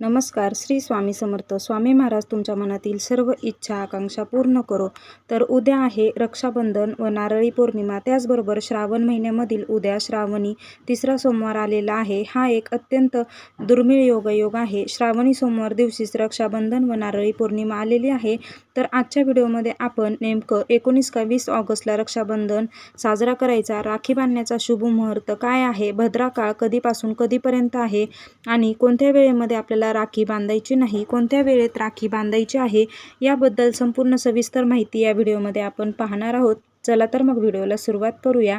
नमस्कार श्री स्वामी समर्थ. स्वामी महाराज तुमच्या मनातील सर्व इच्छा आकांक्षा पूर्ण करो. तर उद्या आहे रक्षाबंधन व नारळी पौर्णिमा. त्याचबरोबर श्रावण महिन्यामधील उद्या श्रावणी तिसरा सोमवार आलेला आहे. हा एक अत्यंत दुर्मिळ योगयोग आहे. श्रावणी सोमवार दिवशीच रक्षाबंधन व नारळी पौर्णिमा आलेली आहे. तर आजच्या व्हिडिओमध्ये आपण नेमकं एकोणीस का वीस ऑगस्टला रक्षाबंधन साजरा करायचा राखी बांधण्याचा शुभ मुहूर्त काय आहे भद्रा काळ कधीपासून कधीपर्यंत आहे आणि कोणत्या वेळेमध्ये आपल्याला राखी बांधायची नाही कोणत्या वेळेत राखी बांधायची आहे याबद्दल संपूर्ण सविस्तर माहिती या व्हिडिओमध्ये आपण पाहणार आहोत. चला तर मग व्हिडिओला सुरुवात करूया.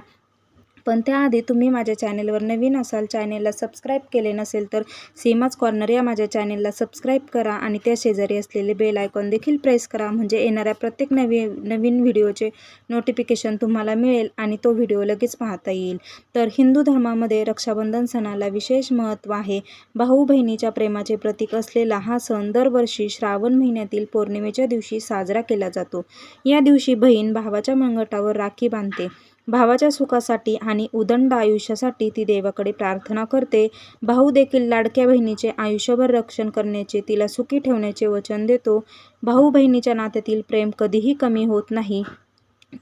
पण त्याआधी तुम्ही माझ्या चॅनेलवर नवीन असाल चॅनेलला सबस्क्राईब केले नसेल तर सीमाच कॉर्नर या माझ्या चॅनेलला सबस्क्राईब करा आणि त्या शेजारी असलेले बेल आयकॉन देखील प्रेस करा म्हणजे येणाऱ्या प्रत्येक नवी नवीन व्हिडिओचे नोटिफिकेशन तुम्हाला मिळेल आणि तो व्हिडिओ लगेच पाहता येईल. तर हिंदू धर्मामध्ये रक्षाबंधन सणाला विशेष महत्त्व आहे. भाऊ बहिणीच्या प्रेमाचे प्रतीक असलेला हा सण दरवर्षी श्रावण महिन्यातील पौर्णिमेच्या दिवशी साजरा केला जातो. या दिवशी बहीण भावाच्या मंगटावर राखी बांधते. भावाच्या सुखासाठी आणि उदंड आयुष्यासाठी ती देवाकडे प्रार्थना करते. भाऊ देखील लाडक्या बहिणीचे आयुष्यभर रक्षण करण्याचे तिला सुखी ठेवण्याचे वचन देतो. भाऊ बहिणीच्या नात्यातील प्रेम कधीही कमी होत नाही.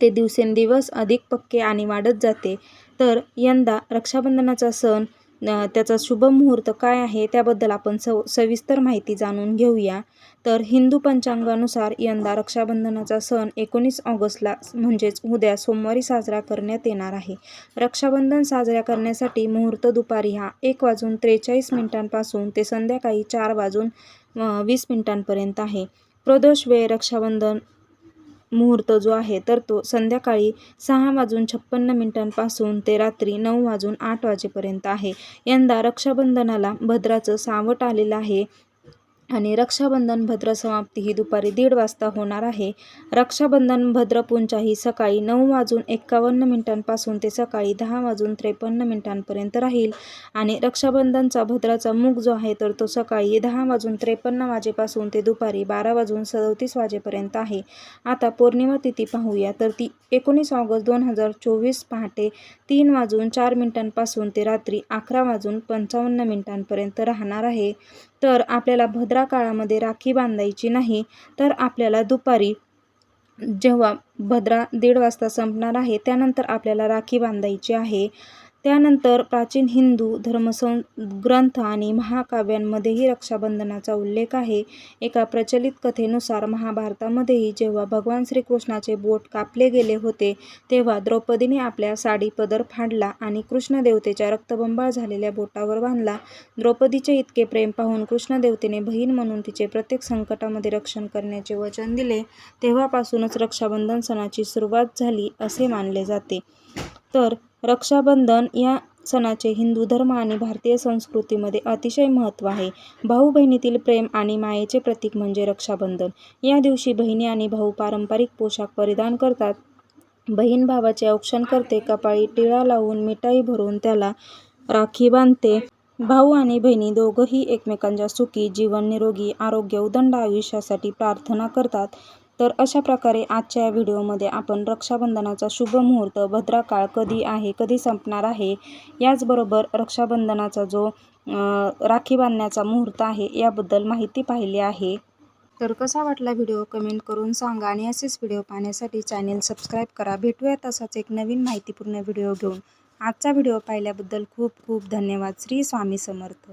ते दिवसेंदिवस अधिक पक्के आणि वाढत जाते. तर यंदा रक्षाबंधनाचा सण त्याचा शुभ मुहूर्त काय आहे त्याबद्दल आपण सव सविस्तर माहिती जाणून घेऊया. तर हिंदू पंचांगानुसार यंदा रक्षाबंधनाचा सण एकोणीस ऑगस्टला म्हणजेच उद्या सोमवारी साजरा करण्यात येणार आहे. रक्षाबंधन साजरा करण्यासाठी मुहूर्त दुपारी हा एक वाजून त्रेचाळीस मिनिटांपासून ते संध्याकाळी चार वाजून वीस मिनिटांपर्यंत आहे. प्रदोष वेळ रक्षाबंधन मुहूर्त जो आहे तर तो संध्याकाळी सहा वाजून छप्पन्न मिनिटांपासून ते रात्री नऊ वाजून आठ वाजेपर्यंत आहे. यंदा रक्षाबंधनाला भद्राचं सावट आलेलं आहे. आणि रक्षाबंधन भद्र समाप्ती ही दुपारी दीड वाजता होणार आहे. रक्षाबंधन भद्रपूंजा ही सकाळी नऊ वाजून एक्कावन्न मिनिटांपासून ते सकाळी दहा वाजून त्रेपन्न मिनिटांपर्यंत राहील. आणि रक्षाबंधनचा भद्राचा मुख जो आहे तर तो सकाळी दहा वाजून त्रेपन्न वाजेपासून ते दुपारी बारा वाजून सदोतीस वाजेपर्यंत आहे. आता पौर्णिमा तिथी पाहूया तर ती एकोणीस ऑगस्ट दोन हजार चोवीस पहाटे तीन वाजून चार मिनिटांपासून ते रात्री अकरा वाजून पंचावन्न मिनिटांपर्यंत राहणार आहे. तर आपल्याला भद्र काळामध्ये राखी बांधायची नाही तर आपल्याला दुपारी जेव्हा भद्रा दीड वाजता संपणार आहे त्यानंतर आपल्याला राखी बांधायची आहे. त्यानंतर प्राचीन हिंदू धर्मसं ग्रंथ आणि महाकाव्यांमध्येही रक्षाबंधनाचा उल्लेख आहे. एका प्रचलित कथेनुसार महाभारतामध्येही जेव्हा भगवान श्रीकृष्णाचे बोट कापले गेले होते तेव्हा द्रौपदीने आपल्या साडी पदर फाडला आणि कृष्णदेवतेच्या रक्तबंबाळ झालेल्या बोटावर बांधला. द्रौपदीचे इतके प्रेम पाहून कृष्णदेवतेने बहीण म्हणून तिचे प्रत्येक संकटामध्ये रक्षण करण्याचे वचन दिले तेव्हापासूनच रक्षाबंधन सणाची सुरुवात झाली असे मानले जाते. तर रक्षाबंधन या सणाचे हिंदू धर्म आणि भारतीय संस्कृतीमध्ये अतिशय महत्त्व आहे. भाऊ बहिणीतील प्रेम आणि मायेचे प्रतीक म्हणजे रक्षाबंधन. या दिवशी बहिणी आणि भाऊ पारंपरिक पोशाख परिधान करतात. बहीण भावाचे औक्षण करते कपाळी टिळा लावून मिठाई भरून त्याला राखी बांधते. भाऊ आणि बहिणी दोघंही एकमेकांच्या सुखी जीवन निरोगी आरोग्य उदंड आयुष्यासाठी प्रार्थना करतात. तर अशा प्रकारे आजच्या या व्हिडिओमध्ये आपण रक्षाबंधनाचा शुभ मुहूर्त भद्रा काळ कधी आहे कधी संपणार आहे याचबरोबर रक्षाबंधनाचा जो राखी बांधण्याचा मुहूर्त आहे याबद्दल माहिती पाहिली आहे. तर कसा वाटला व्हिडिओ कमेंट करून सांगा आणि असेच व्हिडिओ पाहण्यासाठी चॅनेल सबस्क्राईब करा. भेटूया तसाच एक नवीन माहितीपूर्ण व्हिडिओ घेऊन. आजचा व्हिडिओ पाहिल्याबद्दल खूप खूप धन्यवाद. श्री स्वामी समर्थ.